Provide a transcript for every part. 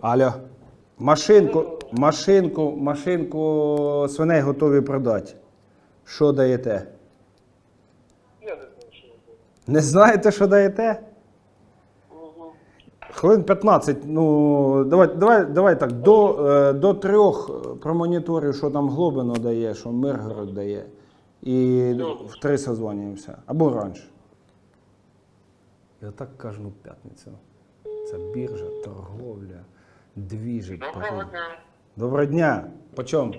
Алло. Машинку, машинку, машинку свиней готові продати. Що даєте? Я не знаю, що Не знаєте, що даєте? Хвилин 15. Ну, давай, давай, давай так. До, е, до трьох промоніторів, що там Глобино дає, що Миргород дає. І в три созвонюємося. Або раніше. Я так кажу в п'ятницю. Це біржа, торговля, двіжик. Доброго потім- дня. Доброго дня. По чому?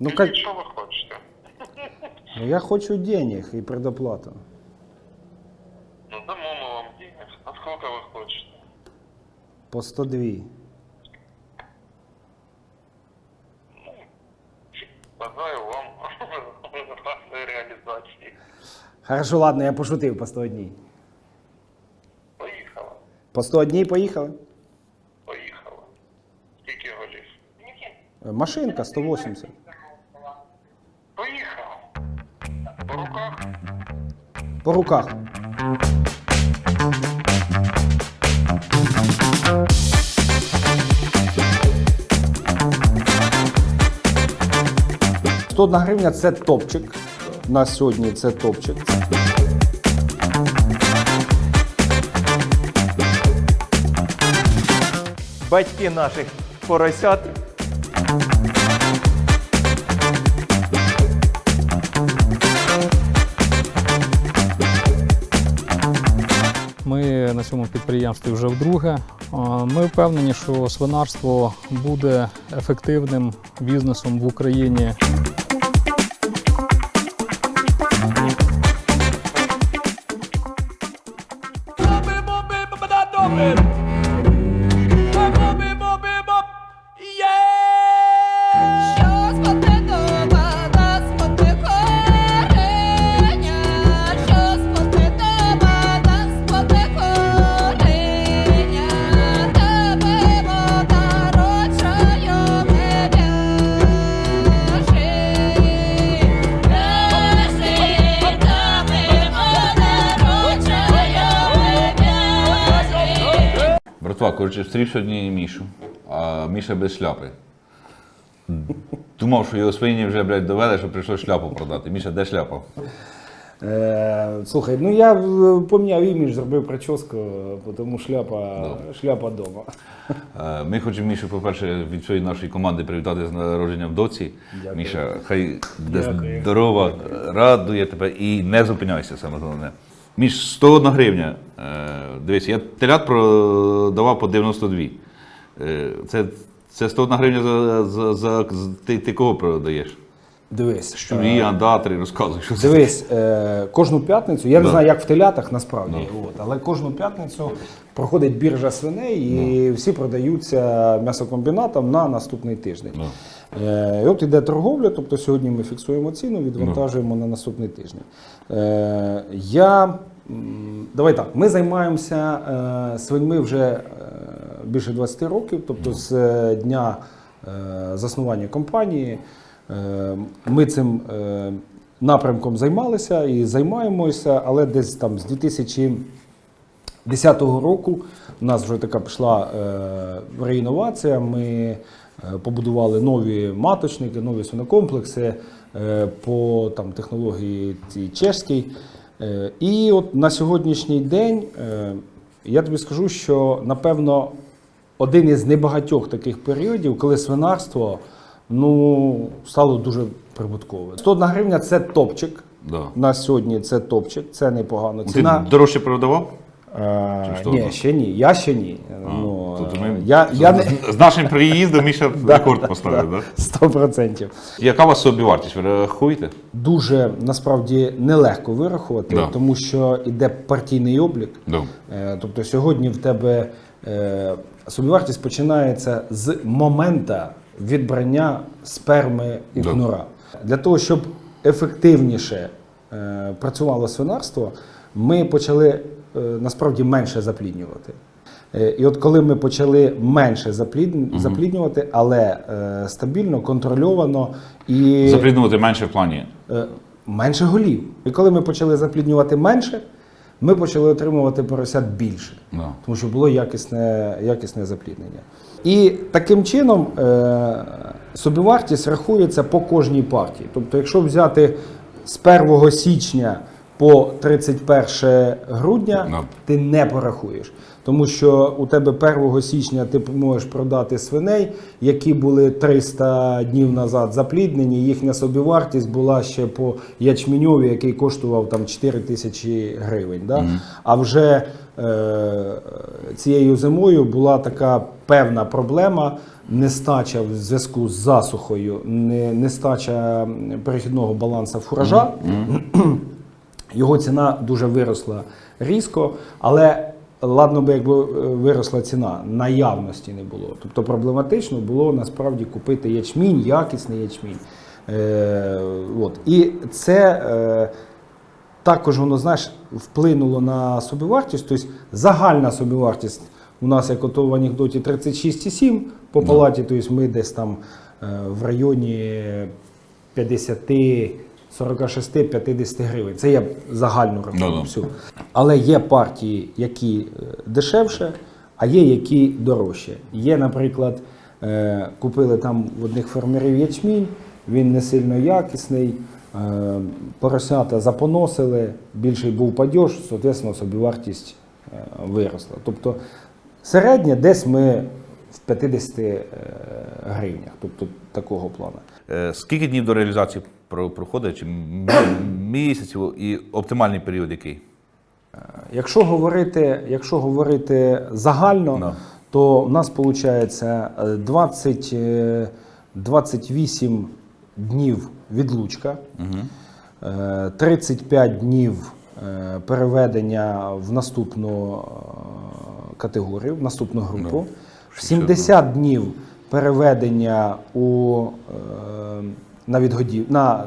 Ну, как... Що ви хочете? ну, я хочу денег і предоплату. Ну, дамо ми вам денег. А сколько ви хочете? По 102. Бажаю вам гарної реалізації. Хорошо, ладно, я пошутив по 101. Поїхала. По 101 поїхали. Машинка 180. Поїхала. По руках? По руках. Сто одна гривня це топчик. На сьогодні це топчик. батьки наших поросят. Ми на цьому підприємстві вже вдруге. Ми впевнені, що свинарство буде ефективним бізнесом в Україні. Коротше, встрів сьогодні Мішу, а Міша без шляпи. Думав, що його свині вже, блядь, довели, що прийшло шляпу продати. Міша, де шляпа? Е, слухай, ну я е, поміняв імідж, зробив прическу, тому шляпа, шляпа дома. Е, Ми хочемо Мішу, по-перше, від всієї нашої команди привітати з народженням доці. Дякую. Міша, хай буде Дякую. здорова, радує тебе і не зупиняйся, саме головне. Міш, 101 гривня. Е, Дивись, я телят продавав по 92. Е, Це, це 101 гривня за, за, за, за ти, ти кого продаєш? Дивись. Щурі, андатри, розказуй, що це. Дивись, е, кожну п'ятницю, я не Да. знаю, як в телятах насправді, от, але кожну п'ятницю проходить біржа свиней і всі продаються м'ясокомбінатам на наступний тиждень. Е, і от іде торговля, тобто сьогодні ми фіксуємо ціну, відвантажуємо на наступний тиждень. Е, я, давай так, ми займаємося е, свиньми вже е, більше 20 років, тобто з е, дня е, заснування компанії. Е, Ми цим е, напрямком займалися і займаємося, але десь там з 2010 року у нас вже така пішла е, реінновація. Ми е, побудували нові маточники, нові свинокомплекси е, по там, технології чешській. Е, І от на сьогоднішній день е, я тобі скажу, що напевно один із небагатьох таких періодів, коли свинарство ну, стало дуже прибуткове. 101 гривня це топчик. Да. На сьогодні це топчик, це непогано. Ти Ціна. дорожче продавав? Е, ні, ще ні. Я ще ні. ну, Тобто е, ми я, я не... з нашим приїздом Міша рекорд поставив, так? Сто процентів. Яка у вас собівартість? Ви рахуєте? Дуже насправді нелегко вирахувати, Да. тому що іде партійний облік. Да. Е, Тобто сьогодні в тебе е, собівартість починається з моменту відбрання сперми і Да. Для того, щоб ефективніше е, працювало свинарство, ми почали насправді менше запліднювати. Е, І от коли ми почали менше запліднювати, але е, стабільно, контрольовано і Запліднувати менше в плані. е, менше голів. І коли ми почали запліднювати менше, ми почали отримувати поросят більше, Да. тому що було якісне, якісне запліднення. І таким чином собівартість рахується по кожній партії. Тобто, якщо взяти з 1 січня по 31 грудня, Да. ти не порахуєш. Тому що у тебе 1 січня ти можеш продати свиней, які були 300 днів назад запліднені. Їхня собівартість була ще по ячменьові, який коштував там 4 тисячі гривень. Да? А вже е, цією зимою була така певна проблема. Нестача в зв'язку з засухою, не- нестача перехідного балансу фуража. Його ціна дуже виросла різко, але ладно би, якби е, виросла ціна, наявності не було. Тобто проблематично було насправді купити ячмінь, якісний ячмінь. Е, от. І це е, також воно знаєш, вплинуло на собівартість. Тобто загальна собівартість у нас, як ото в анекдоті, 36,7 по палаті, тобто ми десь там е, в районі 50. 46-50 гривень. Це я загальну рахую всю. Але є партії, які е, дешевше, а є які дорожче. Є, наприклад, е, купили там в одних фермерів ячмінь, він не сильно якісний, е, поросята запоносили, більший був падеж, соответственно, собівартість виросла. Тобто середнє десь ми в 50 е, гривнях, тобто такого плану. Скільки днів до реалізації проходить? Чи м- місяців і оптимальний період який? Якщо говорити, якщо говорити загально, Ну. то в нас виходить 20, е, 28 днів відлучка, е, 35 днів е, переведення в наступну е, категорію, в наступну групу, Ну, 70 днів переведення у, е, на відгодів, на,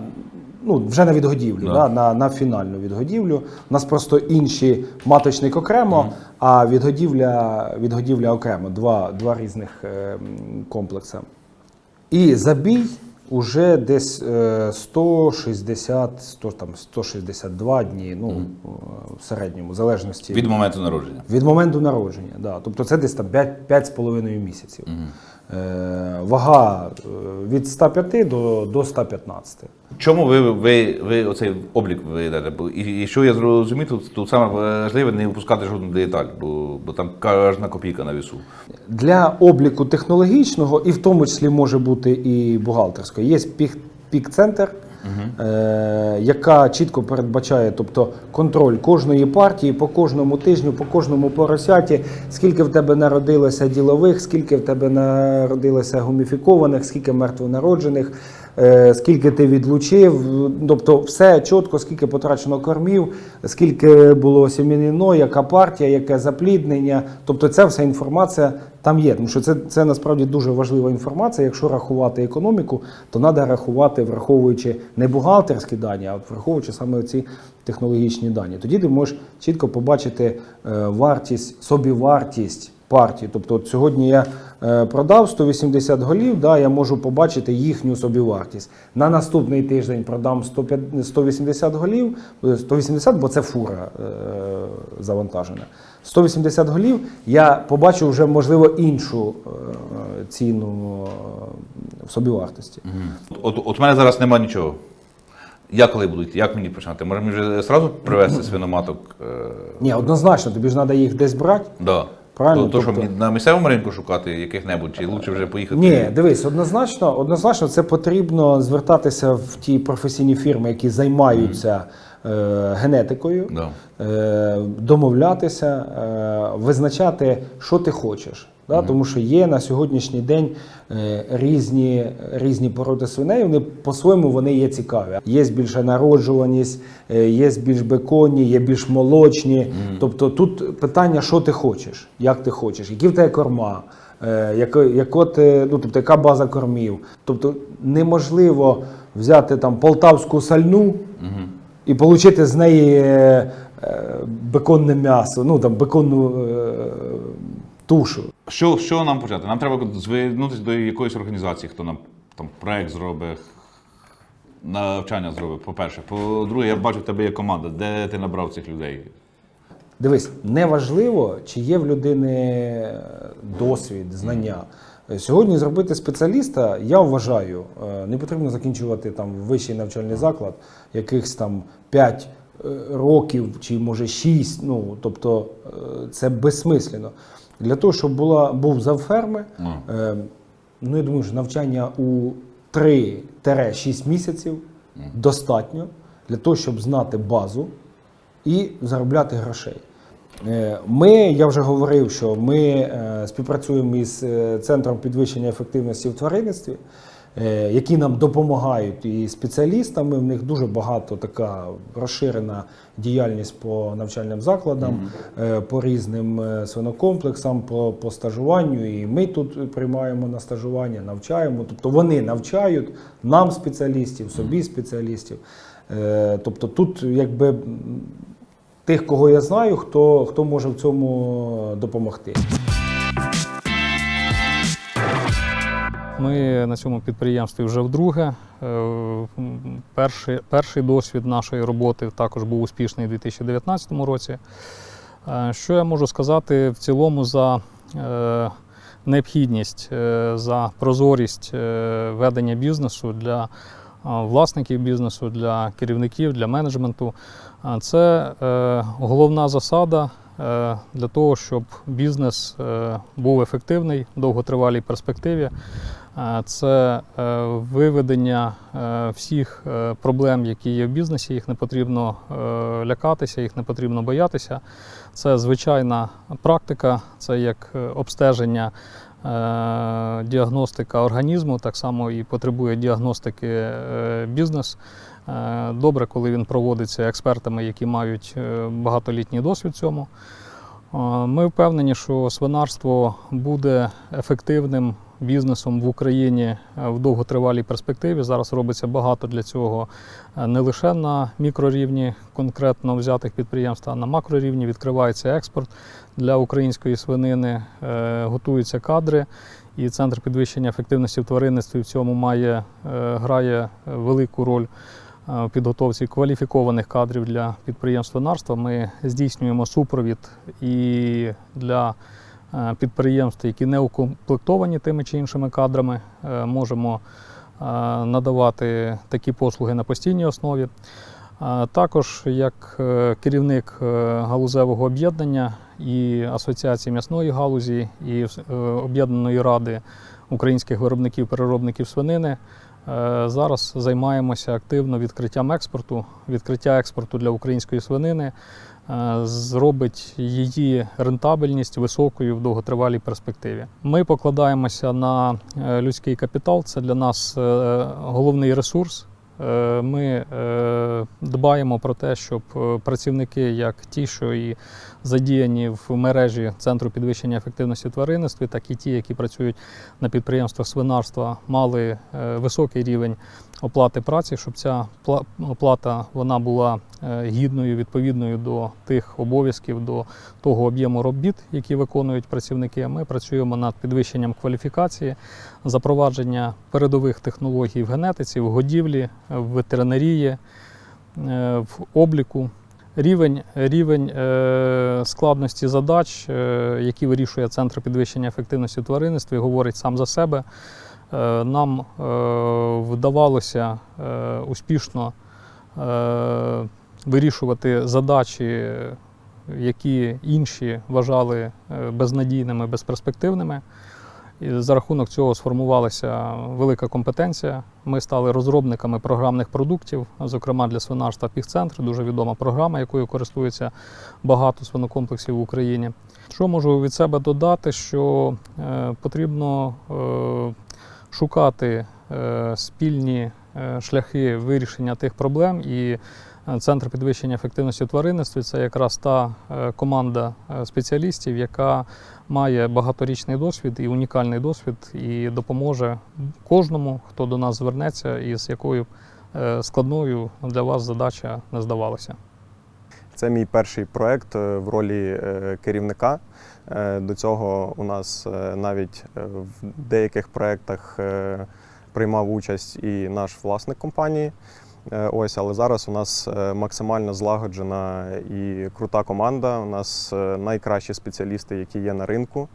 ну, вже на відгодівлю, Да. да, на, на фінальну відгодівлю. У нас просто інші маточник окремо, а відгодівля, відгодівля окремо. Два, два різних е, комплекси. І забій уже десь е, 160, 100, там, 162 дні, ну, е, в середньому, в залежності Від моменту народження. від моменту народження. Да. Тобто це десь там 5, 5,5 місяців. Е, вага е, від 105 до, до 115. Чому ви, ви, ви оцей облік ведете? Бо І, і що я зрозумів, тут, тут саме важливе не випускати жодну деталь, бо, бо там кожна копійка на вісу. Для обліку технологічного, і в тому числі може бути і бухгалтерського, є пік, пік-центр, е, яка чітко передбачає тобто, контроль кожної партії по кожному тижню, по кожному поросяті, скільки в тебе народилося ділових, скільки в тебе народилося гуміфікованих, скільки мертвонароджених. е, Скільки ти відлучив, тобто все чітко, скільки потрачено кормів, скільки було сім'яніно, яка партія, яке запліднення. Тобто, ця вся інформація там є. Тому що це, це насправді дуже важлива інформація. Якщо рахувати економіку, то треба рахувати, враховуючи не бухгалтерські дані, а враховуючи саме ці технологічні дані. Тоді ти можеш чітко побачити е, вартість, собівартість партії. Тобто, от сьогодні я е, продав 180 голів, да, я можу побачити їхню собівартість. На наступний тиждень продам 105 180 голів, е, 180, бо це фура е, завантажена. 180 голів, я побачу вже, можливо, іншу е, ціну е, в собівартості. От, от у мене зараз немає нічого. Я коли буду йти, як мені починати? Може мені вже одразу привезти свиноматок? Е, Ні, однозначно, тобі ж треба їх десь брати. да. Правильно, То, то що тобто- на місцевому ринку шукати яких-небудь, чи краще вже поїхати? Ні, дивись, однозначно, однозначно це потрібно звертатися в ті професійні фірми, які займаються е, генетикою, Да. е, домовлятися, е, визначати, що ти хочеш. Да? Тому що є на сьогоднішній день е, різні, різні породи свиней, вони по-своєму вони є цікаві. Є більша народжуваність, е, є більш беконні, є більш молочні. Тобто тут питання, що ти хочеш, як ти хочеш, які в тебе корма. Яко, яко ти, ну, тобто, яка база кормів. Тобто неможливо взяти там полтавську сальну і отримати з неї е, беконне м'ясо, ну там беконну е, тушу. Що, що нам почати? Нам треба звернутися до якоїсь організації, хто нам там проект зробить, навчання зробить, по-перше. По-друге, я бачу, в тебе є команда. Де ти набрав цих людей? Дивись, неважливо, чи є в людини досвід, знання. Сьогодні зробити спеціаліста, я вважаю, е, не потрібно закінчувати там вищий навчальний заклад, якихось там 5 років чи може 6. Ну тобто е, це безсмислено. Для того, щоб була був завферми, е, ну я думаю, що навчання у 3-6 місяців достатньо для того, щоб знати базу і заробляти грошей. Е, Ми, я вже говорив, що ми е, співпрацюємо із е, Центром підвищення ефективності в тваринництві, які нам допомагають і спеціалістами. В них дуже багато така розширена діяльність по навчальним закладам, е, по різним е, свинокомплексам, по, по стажуванню. І ми тут приймаємо на стажування, навчаємо. Тобто вони навчають нам спеціалістів, собі спеціалістів. Е, Тобто тут якби тих, кого я знаю, хто, хто може в цьому допомогти. Ми на цьому підприємстві вже вдруге. Е, Перший, перший досвід нашої роботи також був успішний у 2019 році. Е, Що я можу сказати в цілому за е, необхідність, за прозорість ведення бізнесу для власників бізнесу, для керівників, для менеджменту? Це головна засада для того, щоб бізнес був ефективний в довготривалій перспективі. Це е, виведення е, всіх е, проблем, які є в бізнесі. Їх не потрібно лякатися, їх не потрібно боятися. Це звичайна практика, це як обстеження. Діагностика організму так само і потребує діагностики бізнес. Добре, коли він проводиться експертами, які мають багатолітній досвід цьому. Ми впевнені, що свинарство буде ефективним бізнесом в Україні е, в довготривалій перспективі. Зараз робиться багато для цього е, не лише на мікрорівні конкретно взятих підприємств, а на макрорівні відкривається експорт для української свинини, е, готуються кадри. І центр підвищення ефективності в тваринництві в цьому має грає велику роль в підготовці кваліфікованих кадрів для підприємств свинарства. Ми здійснюємо супровід і для підприємств, які не укомплектовані тими чи іншими кадрами, е, можемо е, надавати такі послуги на постійній основі. Також як е, керівник е, галузевого об'єднання і Асоціації м'ясної галузі, і е, об'єднаної ради українських виробників-переробників свинини. е, Зараз займаємося активно відкриттям експорту. Відкриття експорту для української свинини е, зробить її рентабельність високою в довготривалій перспективі. Ми покладаємося на е, людський капітал. Це для нас е, головний ресурс. Е, Ми е, дбаємо про те, щоб е, працівники, як ті, що і задіяні в мережі Центру підвищення ефективності в тваринництві, так і ті, які працюють на підприємствах свинарства, мали високий рівень оплати праці, щоб ця пла- оплата вона була гідною, відповідною до тих обов'язків, до того об'єму робіт, які виконують працівники. Ми працюємо над підвищенням кваліфікації, запровадження передових технологій в генетиці, в годівлі, в ветеринарії, е, в обліку. Рівень, рівень е, складності задач, е, які вирішує Центр підвищення ефективності в тваринництві, говорить сам за себе. Нам вдавалося успішно вирішувати задачі, які інші вважали безнадійними, безперспективними. І за рахунок цього сформувалася велика компетенція. Ми стали розробниками програмних продуктів, зокрема для свинарства Піхцентр, дуже відома програма, якою користується багато свинокомплексів в Україні. Що можу від себе додати, що е, потрібно е, шукати е, спільні шляхи вирішення тих проблем. І Центр підвищення ефективності в тваринництві це якраз та е, команда е, спеціалістів, яка має багаторічний досвід і унікальний досвід, і допоможе кожному, хто до нас звернеться, і з якою е, складною для вас задача не здавалася. Це мій перший проект е, в ролі керівника. До цього у нас навіть в деяких проєктах е, приймав участь і наш власник компанії. Е, Ось, але зараз у нас е, максимально злагоджена і крута команда. У нас е, найкращі спеціалісти, які є на ринку.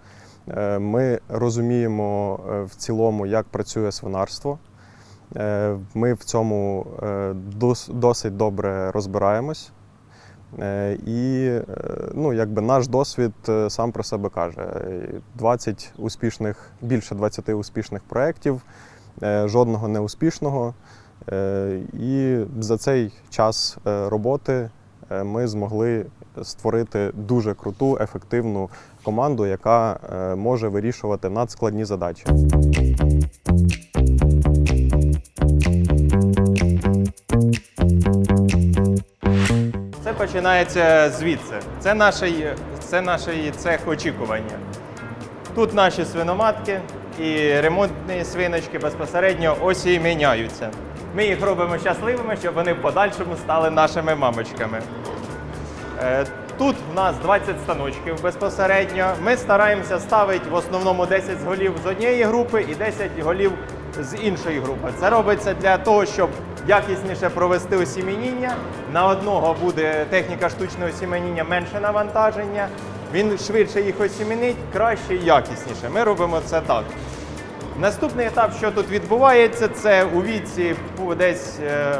Ми розуміємо в цілому, як працює свинарство. Ми в цьому досить добре розбираємось. І ну, якби наш досвід сам про себе каже: Е, 20 успішних, більше 20 успішних проєктів, жодного неуспішного. Е, І за цей час е, роботи е, ми змогли створити дуже круту, ефективну команду, яка може вирішувати надскладні задачі. Це починається звідси. Це наш, це наш цех очікування. Тут наші свиноматки і ремонтні свиночки безпосередньо осіміняються. Ми їх робимо щасливими, щоб вони в подальшому стали нашими мамочками. Е, Тут в нас 20 станочків безпосередньо. Ми стараємося ставити в основному 10 голів з однієї групи і 10 голів з іншої групи. Це робиться для того, щоб якісніше провести осімініння. На одного буде техніка штучного осіменіння менше навантаження. Він швидше їх осімінить, краще і якісніше. Ми робимо це так. Наступний етап, що тут відбувається, це у віці десь, е,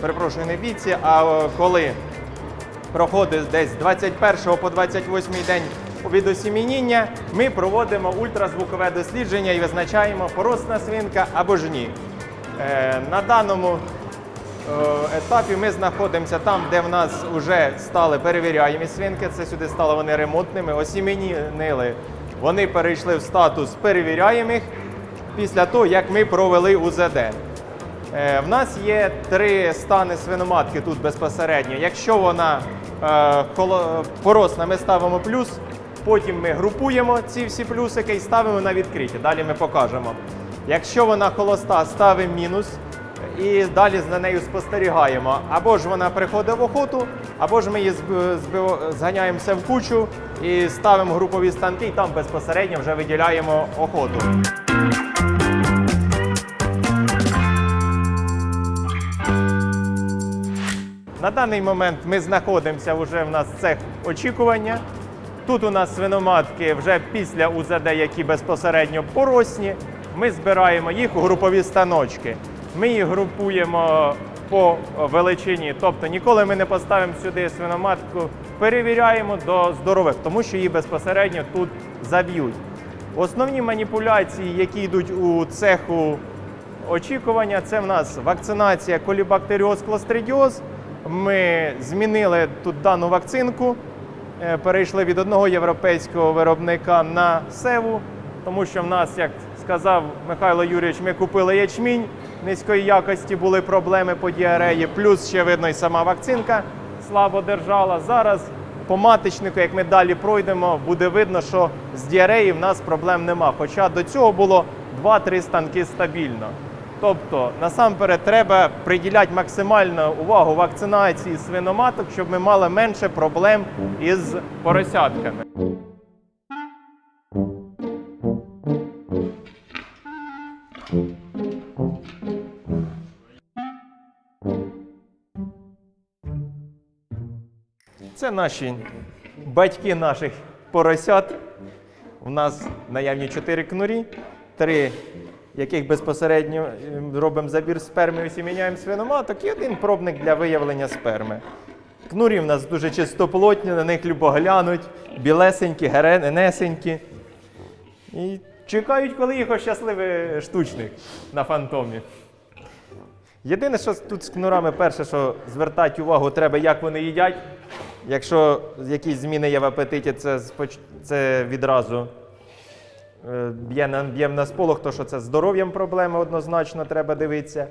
перепрошую, не віці, а е, коли проходить десь 21 по 28 день від осімініння, ми проводимо ультразвукове дослідження і визначаємо поросна свинка або ж ні. Е, На даному етапі ми знаходимося там, де в нас вже стали перевіряємі свинки. Це сюди стали вони ремонтними, осімінили. Вони перейшли в статус перевіряємих після того, як ми провели УЗД. Е, В нас є три стани свиноматки тут безпосередньо. Якщо вона е, поросна, ми ставимо плюс, потім ми групуємо ці всі плюсики і ставимо на відкриті. Далі ми покажемо. Якщо вона холоста, ставимо мінус і далі за нею спостерігаємо. Або ж вона приходить в охоту, або ж ми її зганяємося в кучу і ставимо групові станки, і там безпосередньо вже виділяємо охоту. На даний момент ми знаходимося вже в нас цех очікування. Тут у нас свиноматки вже після УЗД, які безпосередньо поросні. Ми збираємо їх у групові станочки. Ми їх групуємо по величині. Тобто ніколи ми не поставимо сюди свиноматку, перевіряємо до здорових, тому що її безпосередньо тут заб'ють. Основні маніпуляції, які йдуть у цеху очікування, це в нас вакцинація колібактеріоз кластридіоз. Ми змінили тут дану вакцинку, е, перейшли від одного європейського виробника на севу, тому що в нас, як сказав Михайло Юрійович, ми купили ячмінь низької якості, були проблеми по діареї, плюс ще видно і сама вакцинка слабо держала. Зараз по маточнику, як ми далі пройдемо, буде видно, що з діареї в нас проблем нема. Хоча до цього було 2-3 станки стабільно. Тобто, насамперед, треба приділяти максимальну увагу вакцинації свиноматок, щоб ми мали менше проблем із поросятками. Це наші батьки наших поросят. У нас наявні чотири кнурі, три яких безпосередньо е, робимо забір сперми, осіміняємо свиноматок, і один пробник для виявлення сперми. Кнурі в нас дуже чистоплотні, на них любо глянуть, білесенькі, геренесенькі. І чекають, коли їх ощасливий штучник на фантомі. Єдине, що тут з кнурами, перше, що звертати увагу треба, як вони їдять. Якщо якісь зміни є в апетиті, це, це відразу б'є на, б'є на сполох, то що це здоров'ям проблеми однозначно треба дивитися.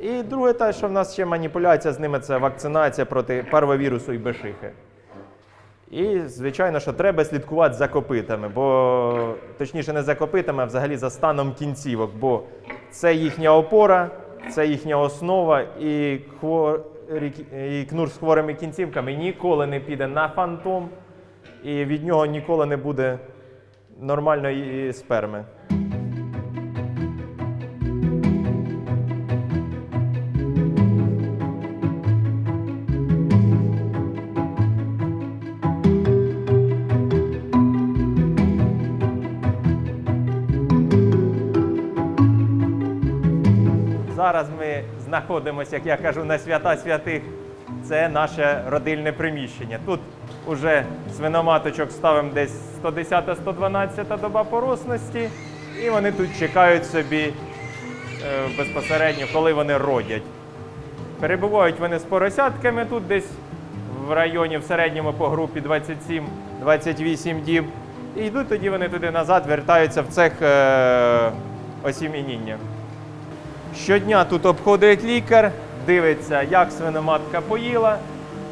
І друге, те, що в нас ще маніпуляція з ними, це вакцинація проти парвовірусу і бешихи. І, звичайно, що треба слідкувати за копитами, бо точніше не за копитами, а взагалі за станом кінцівок, бо це їхня опора, це їхня основа, і, хворі, і кнур з хворими кінцівками ніколи не піде на фантом, і від нього ніколи не буде нормальної сперми. Зараз ми знаходимося, як я кажу, на свята святих. Це наше родильне приміщення. Тут уже свиноматочок ставимо десь 110-112 доба поросності, і вони тут чекають собі е, безпосередньо, коли вони родять. Перебувають вони з поросятками тут десь в районі в середньому по групі 27-28 діб. І йдуть тоді вони туди назад, вертаються в цех е, осім'яніння. Щодня тут обходить лікар, дивиться, як свиноматка поїла,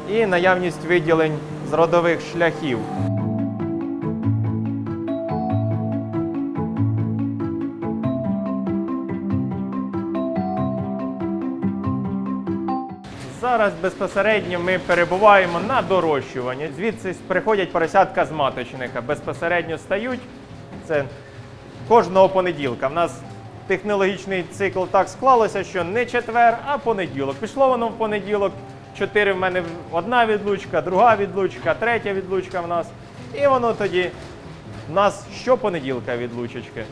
і наявність виділень родових шляхів. Зараз безпосередньо ми перебуваємо на дорощуванні. Звідси приходять поросятка з маточника. Безпосередньо стають. Це кожного понеділка. В нас технологічний цикл так склалося, що не четвер, а понеділок. Пішло воно в понеділок. Чотири в мене одна відлучка, друга відлучка, третя відлучка в нас. І воно тоді в нас щопонеділка відлучечки.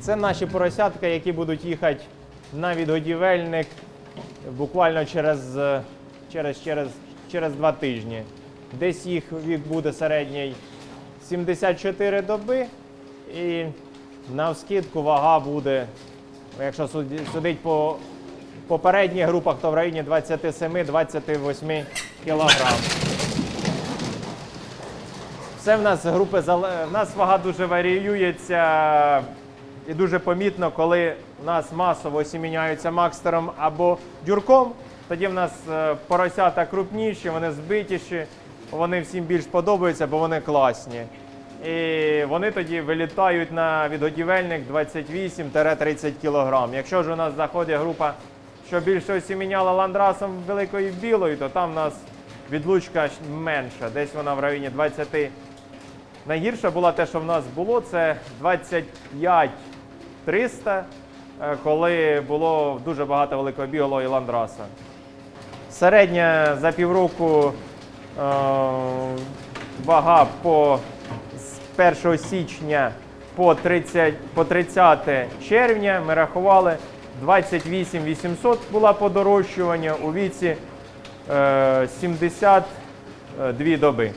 Це наші поросятка, які будуть їхати на відгодівельник буквально через, е, через, через, через два тижні. Десь їх вік буде середній 74 доби, і на вскидку вага буде, якщо судить по попередніх групах, то в районі 27-28 кілограм. Це в нас групи в нас вага дуже варіюється і дуже помітно, коли в нас масово осіміняються макстером або дюрком. Тоді в нас е, поросята крупніші, вони збитіші, вони всім більш подобаються, бо вони класні. І вони тоді вилітають на відгодівельник 28-30 кг. Якщо ж у нас заходить група, що більше осіміняла ландрасом великою білою, то там в нас відлучка менша, десь вона в районі 20 Найгірше було те, що в нас було, це 25 300, е, коли було дуже багато великого біголого і ландраса. Середня за півроку е, вага по з 1 січня по 30, по 30 червня ми рахували 28 800 була подорожчування у віці е, 72 доби.